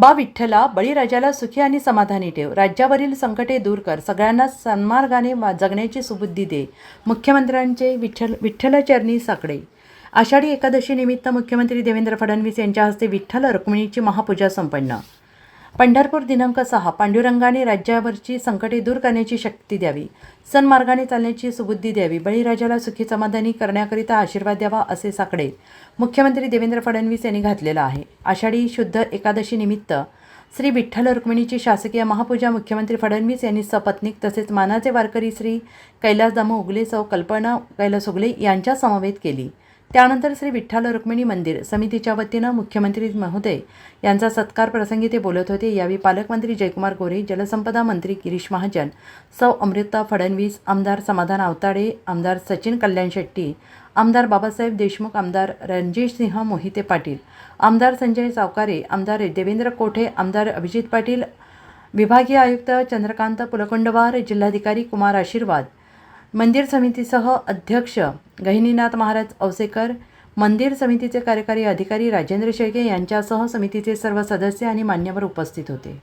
बा विठ्ठला बळीराजाला सुखी आणि समाधानी ठेव. राज्यावरील संकटे दूर कर. सगळ्यांना सन्मार्गाने जगण्याची सुबुद्धी दे. मुख्यमंत्र्यांचे विठ्ठल विठ्ठलचरणी साकडे. आषाढी एकादशी निमित्त मुख्यमंत्री देवेंद्र फडणवीस यांच्या हस्ते विठ्ठल रुक्मिणीची महापूजा संपन्न. पंढरपूर दिनांक सहा पांडुरंगाने राज्यावरची संकटे दूर करण्याची शक्ती द्यावी. सन्मार्गाने चालण्याची सुबुद्धी द्यावी. बळीराजाला सुखी समाधानी करण्याकरिता आशीर्वाद द्यावा असे साकडे मुख्यमंत्री देवेंद्र फडणवीस यांनी घातलेला आहे. आषाढी शुद्ध एकादशी निमित्त श्री विठ्ठल रुक्मिणीची शासकीय महापूजा मुख्यमंत्री फडणवीस यांनी सपत्नीक तसेच मानाचे वारकरी श्री कैलास दामो उगले सौ कल्पना कैलास उगले यांच्या समवेत केली. त्यानंतर श्री विठ्ठल रुक्मिणी मंदिर समितीच्या वतीनं मुख्यमंत्री महोदय यांचा सत्कार प्रसंगी ते बोलत होते. यावेळी पालकमंत्री जयकुमार गोरे जलसंपदा मंत्री गिरीश महाजन सौ अमृता फडणवीस आमदार समाधान आवताडे आमदार सचिन कल्याण शेट्टी आमदार बाबासाहेब देशमुख आमदार रणजित सिंह मोहिते पाटील आमदार संजय सावकारे आमदार देवेंद्र कोठे आमदार अभिजित पाटील विभागीय आयुक्त चंद्रकांत पुलकुंडवार जिल्हाधिकारी कुमार आशीर्वाद मंदिर समितीसह अध्यक्ष गहिनीनाथ महाराज औसेकर मंदिर समितीचे कार्यकारी अधिकारी राजेंद्र शेळके यांच्यासह समितीचे सर्व सदस्य आणि मान्यवर उपस्थित होते.